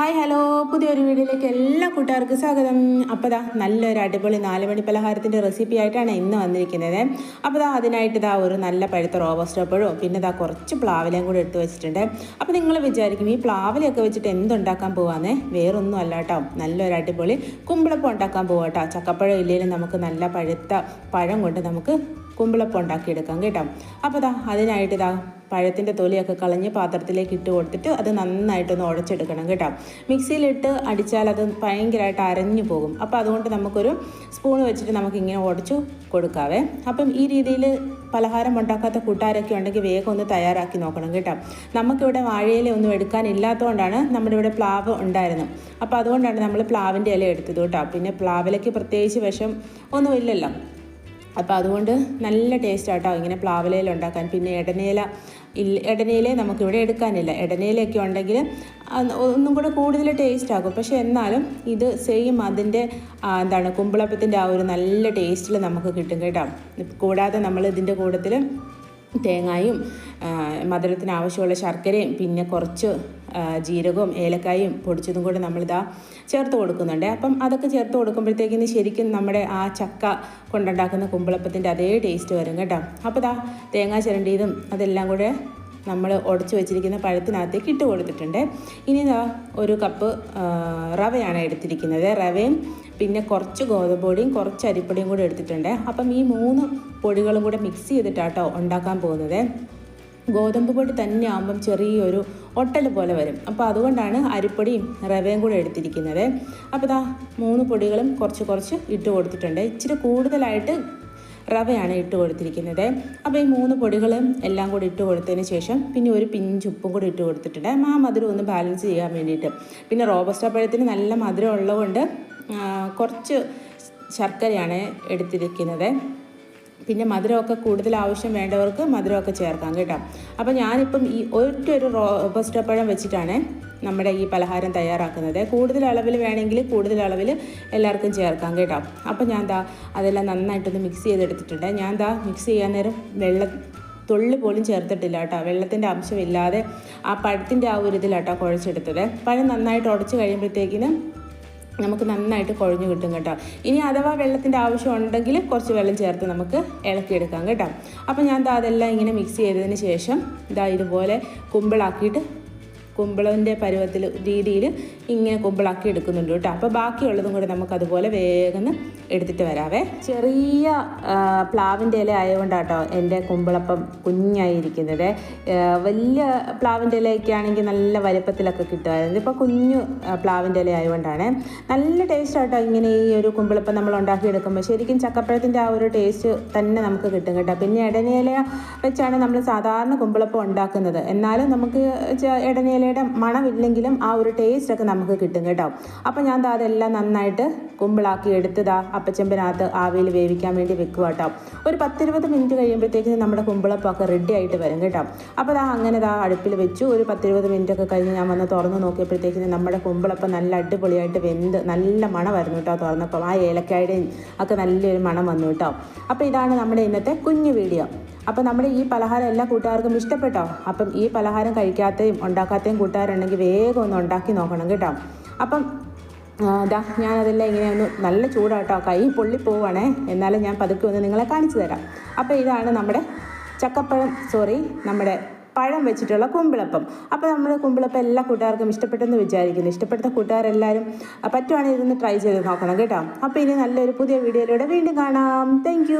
Hi hello. പുതിയൊരു വീഡിയോയിലേക്ക് എല്ലാ കൂട്ടുകാർക്കും സ്വാഗതം. അപ്പോൾ ദാ നല്ലൊരു അടിപൊളി നാല് മണി പലഹാരത്തിന്റെ റെസിപ്പി ആയിട്ടാണ് ഇന്ന് വന്നിരിക്കുന്നത്. അപ്പോൾ ദാ അതിനായിട്ട് ഇതാ ഒരു നല്ല പഴുത്ത റോബസ്റ്റപ്പഴവും പിന്നെ ദാ കുറച്ച് പ്ലാവിലയും കൂടി എടുത്ത് വെച്ചിട്ടുണ്ട്. അപ്പോൾ നിങ്ങൾ വിചാരിക്കും ഈ പ്ലാവിലയൊക്കെ വെച്ചിട്ട് എന്തുണ്ടാക്കാൻ പോവാന്നേ? വേറൊന്നും അല്ല കേട്ടോ. നല്ലൊരു അടിപൊളി കുമ്പിളപ്പം ഉണ്ടാക്കാൻ പോവാം കേട്ടോ. ചക്കപ്പഴം ഇല്ലെങ്കിലും നമുക്ക് നല്ല പഴുത്ത പഴം കൊണ്ട് നമുക്ക് കുമ്പിളപ്പം ഉണ്ടാക്കിയെടുക്കാം കേട്ടോ. അപ്പോൾ ദാ അതിനായിട്ട് ഇതാ പഴത്തിന്റെ തൊലിയൊക്കെ കളഞ്ഞ് പാത്രത്തിലേക്ക് ഇട്ട് കൊടുത്തിട്ട് അത് നന്നായിട്ടൊന്ന് ഉടച്ചെടുക്കണം കേട്ടോ. മിക്സിയിലിട്ട് അടിച്ചാൽ അത് ഭയങ്കരമായിട്ട് അരഞ്ഞു പോകും. അപ്പോൾ അതുകൊണ്ട് നമുക്കൊരു സ്പൂൺ വെച്ചിട്ട് നമുക്കിങ്ങനെ ഉടച്ചു കൊടുക്കാവേ. അപ്പം ഈ രീതിയിൽ പലഹാരം ഉണ്ടാക്കാത്ത കൂട്ടുകാരൊക്കെ ഉണ്ടെങ്കിൽ വേഗം ഒന്ന് തയ്യാറാക്കി നോക്കണം കേട്ടോ. നമുക്കിവിടെ വാഴയില ഒന്നും എടുക്കാനില്ലാത്തതുകൊണ്ടാണ് നമ്മുടെ ഇവിടെ പ്ലാവ് ഉണ്ടായിരുന്നു അപ്പോൾ അതുകൊണ്ടാണ് നമ്മൾ പ്ലാവിന്റെ ഇല എടുത്തത് കേട്ടോ. പിന്നെ പ്ലാവിലേക്ക് പ്രത്യേകിച്ച് വിഷം ഒന്നുമില്ലല്ലോ. അപ്പോൾ അതുകൊണ്ട് നല്ല ടേസ്റ്റ് ആട്ടോ ഇങ്ങനെ പ്ലാവിലയിൽ ഉണ്ടാക്കാൻ. പിന്നെ ഇടനേല ഇല്ല ഇടനേലെ നമുക്കിവിടെ എടുക്കാനില്ല. ഇടനേലയൊക്കെ ഉണ്ടെങ്കിൽ ഒന്നും കൂടെ കൂടുതൽ ടേസ്റ്റ് ആകും പക്ഷേ എന്നാലും ഇത് സെയിം അതിന്റെ എന്താണ് കുമ്പിളപ്പത്തിന്റെ ആ ഒരു നല്ല ടേസ്റ്റിൽ നമുക്ക് കിട്ടും കേട്ടോ. കൂടാതെ നമ്മൾ ഇതിന്റെ കൂട്ടത്തിൽ തേങ്ങായും മധുരത്തിന് ആവശ്യമുള്ള ശർക്കരയും പിന്നെ കുറച്ച് ജീരകവും ഏലക്കായും പൊടിച്ചതും കൂടെ നമ്മളിതാ ചേർത്ത് കൊടുക്കുന്നുണ്ട്. അപ്പം അതൊക്കെ ചേർത്ത് കൊടുക്കുമ്പോഴത്തേക്കിന് ശരിക്കും നമ്മുടെ ആ ചക്ക കൊണ്ടുണ്ടാക്കുന്ന കുമ്പിളപ്പത്തിന്റെ അതേ ടേസ്റ്റ് വരും കേട്ടോ. അപ്പോൾ ഇതാ തേങ്ങാ ചിരണ്ടിയതും അതെല്ലാം കൂടെ നമ്മൾ ഉടച്ചു വെച്ചിരിക്കുന്ന പഴത്തിനകത്തേക്ക് ഇട്ട് കൊടുത്തിട്ടുണ്ട്. ഇനി ഒരു കപ്പ് റവയാണ് എടുത്തിരിക്കുന്നത്. റവയും പിന്നെ കുറച്ച് ഗോതമ്പൊടിയും കുറച്ച് അരിപ്പൊടിയും കൂടെ എടുത്തിട്ടുണ്ട്. അപ്പം ഈ മൂന്ന് പൊടികളും കൂടെ മിക്സ് ചെയ്തിട്ടാട്ടോ ഉണ്ടാക്കാൻ പോകുന്നത്. ഗോതമ്പ് പൊടി തന്നെ ആകുമ്പം ചെറിയൊരു ഒട്ടൽ പോലെ വരും. അപ്പോൾ അതുകൊണ്ടാണ് അരിപ്പൊടിയും റവയും കൂടെ എടുത്തിരിക്കുന്നത്. അപ്പോൾ ഇതാ മൂന്ന് പൊടികളും കുറച്ച് കുറച്ച് ഇട്ട് കൊടുത്തിട്ടുണ്ട്. ഇച്ചിരി കൂടുതലായിട്ട് റവയാണ് ഇട്ട് കൊടുത്തിരിക്കുന്നത്. അപ്പോൾ ഈ മൂന്ന് പൊടികളും എല്ലാം കൂടി ഇട്ട് കൊടുത്തതിന് ശേഷം പിന്നെ ഒരു പിഞ്ച് ഉപ്പും കൂടി ഇട്ട് കൊടുത്തിട്ടുണ്ട്. ആ മധുരം ഒന്ന് ബാലൻസ് ചെയ്യാൻ വേണ്ടിയിട്ട്. പിന്നെ റോബസ്റ്റ പഴത്തിന് നല്ല മധുരം ഉള്ളതുകൊണ്ട് കുറച്ച് ശർക്കരയാണ് എടുത്തിരിക്കുന്നത്. പിന്നെ മധുരമൊക്കെ കൂടുതൽ ആവശ്യം വേണ്ടവർക്ക് മധുരമൊക്കെ ചേർക്കാം കേട്ടോ. അപ്പോൾ ഞാനിപ്പം ഈ ഒറ്റ ഒരു റോബസ്റ്റപ്പഴം വെച്ചിട്ടാണ് നമ്മുടെ ഈ പലഹാരം തയ്യാറാക്കുന്നത്. കൂടുതൽ അളവിൽ വേണമെങ്കിൽ കൂടുതൽ അളവിൽ എല്ലാവർക്കും ചേർക്കാം കേട്ടോ. അപ്പോൾ ഞാൻ ദാ അതെല്ലാം നന്നായിട്ടൊന്ന് മിക്സ് ചെയ്തെടുത്തിട്ടുണ്ട്. ഞാൻ ദാ മിക്സ് ചെയ്യാൻ നേരം വെള്ളം തുള്ളി പോലും ചേർത്തിട്ടില്ല കേട്ടോ. വെള്ളത്തിന്റെ അംശമില്ലാതെ ആ പഴത്തിന്റെ ആ ഒരു ഇതിലാട്ടോ കുഴച്ചെടുത്തത്. പഴം നന്നായിട്ട് ഉടച്ച് കഴിയുമ്പോഴത്തേക്കിനും നമുക്ക് നന്നായിട്ട് കുഴഞ്ഞു കിട്ടും കേട്ടോ. ഇനി അഥവാ വെള്ളത്തിന്റെ ആവശ്യം ഉണ്ടെങ്കിൽ കുറച്ച് വെള്ളം ചേർത്ത് നമുക്ക് ഇളക്കിയെടുക്കാം കേട്ടോ. അപ്പോൾ ഞാൻ അതെല്ലാം ഇങ്ങനെ മിക്സ് ചെയ്തതിന് ശേഷം ഇതാ ഇതുപോലെ കുമ്പിളാക്കിയിട്ട് കുമ്പിളന്റെ പരുവത്തിൽ രീതിയിൽ ഇങ്ങനെ കുമ്പിളാക്കി എടുക്കുന്നുണ്ട് കേട്ടോ. അപ്പോൾ ബാക്കിയുള്ളതും കൂടെ നമുക്കതുപോലെ വേഗം എടുത്തിട്ട് വരാവേ. ചെറിയ പ്ലാവിന്റെ ഇല ആയതുകൊണ്ടാട്ടോ എന്റെ കുമ്പിളപ്പം കുഞ്ഞായിരിക്കുന്നത്. വലിയ പ്ലാവിന്റെ ഇലയൊക്കെ ആണെങ്കിൽ നല്ല വലുപ്പത്തിലൊക്കെ കിട്ടുമായിരുന്നു. ഇപ്പോൾ കുഞ്ഞു പ്ലാവിന്റെ ഇല ആയതുകൊണ്ടാണ്. നല്ല ടേസ്റ്റ് ആട്ടോ ഇങ്ങനെ ഈ ഒരു കുമ്പിളപ്പം നമ്മൾ ഉണ്ടാക്കിയെടുക്കുമ്പോൾ. ശരിക്കും ചക്കപ്പഴത്തിന്റെ ആ ഒരു ടേസ്റ്റ് തന്നെ നമുക്ക് കിട്ടും കേട്ടോ. പിന്നെ ഇടനയില വെച്ചാണ് നമ്മൾ സാധാരണ കുമ്പിളപ്പം ഉണ്ടാക്കുന്നത്. എന്നാലും നമുക്ക് ച- ഇടനേലയുടെ മണമില്ലെങ്കിലും ആ ഒരു ടേസ്റ്റ് ഒക്കെ നമുക്ക് കിട്ടും കേട്ടോ. അപ്പോൾ ഞാൻ ദാ അതെല്ലാം നന്നായിട്ട് കുമ്പിളാക്കി എടുത്തതാ അപ്പച്ചമ്പിനകത്ത് ആവിയിൽ വേവിക്കാൻ വേണ്ടി വെക്കുക കേട്ടോ ഒരു പത്തിരുപത് മിനിറ്റ് കഴിയുമ്പോഴത്തേക്ക് നമ്മുടെ കുമ്പിളപ്പൊക്കെ റെഡി ആയിട്ട് വരും കേട്ടോ. അപ്പോൾ ദാ അങ്ങനെ ദാ അടുപ്പിൽ വെച്ചു. ഒരു പത്തിരുപത് മിനിറ്റ് ഒക്കെ കഴിഞ്ഞ് ഞാൻ വന്ന് തുറന്ന് നോക്കിയപ്പോഴത്തേക്കിന് നമ്മുടെ കുമ്പിളപ്പം നല്ല അടിപൊളിയായിട്ട് വെന്ത് നല്ല മണം വരുന്നു കേട്ടോ തുറന്നപ്പം. ആ ഏലക്കായുടെയും ഒക്കെ നല്ലൊരു മണം വന്നു കേട്ടോ. അപ്പോൾ ഇതാണ് നമ്മുടെ ഇന്നത്തെ കുഞ്ഞു വീഡിയോ അപ്പോൾ നമ്മുടെ ഈ പലഹാരം എല്ലാ കൂട്ടുകാർക്കും ഇഷ്ടപ്പെട്ടോ? അപ്പം ഈ പലഹാരം കഴിക്കാത്തയും ഉണ്ടാക്കാത്തയും കൂട്ടുകാരുണ്ടെങ്കിൽ വേഗം ഒന്ന് ഉണ്ടാക്കി നോക്കണം കേട്ടോ. അപ്പം ഇതാ ഞാനതെല്ലാം ഇങ്ങനെ ഒന്ന് നല്ല ചൂടാട്ടോ. കൈ പൊള്ളി പോവാണേ. എന്നാലും ഞാൻ പതുക്കെ ഒന്ന് നിങ്ങളെ കാണിച്ചു തരാം. അപ്പോൾ ഇതാണ് നമ്മുടെ ചക്കപ്പഴം സോറി നമ്മുടെ പഴം വെച്ചിട്ടുള്ള കുമ്പിളപ്പം. അപ്പോൾ നമ്മുടെ കുമ്പിളപ്പം എല്ലാ കൂട്ടുകാർക്കും ഇഷ്ടപ്പെട്ടെന്ന് വിചാരിക്കുന്നു. ഇഷ്ടപ്പെട്ട കൂട്ടുകാരെല്ലാവരും പറ്റുവാണെങ്കിൽ ഇതൊന്ന് ട്രൈ ചെയ്ത് നോക്കണം കേട്ടോ. അപ്പോൾ ഇനി നല്ലൊരു പുതിയ വീഡിയോയിലൂടെ വീണ്ടും കാണാം. താങ്ക്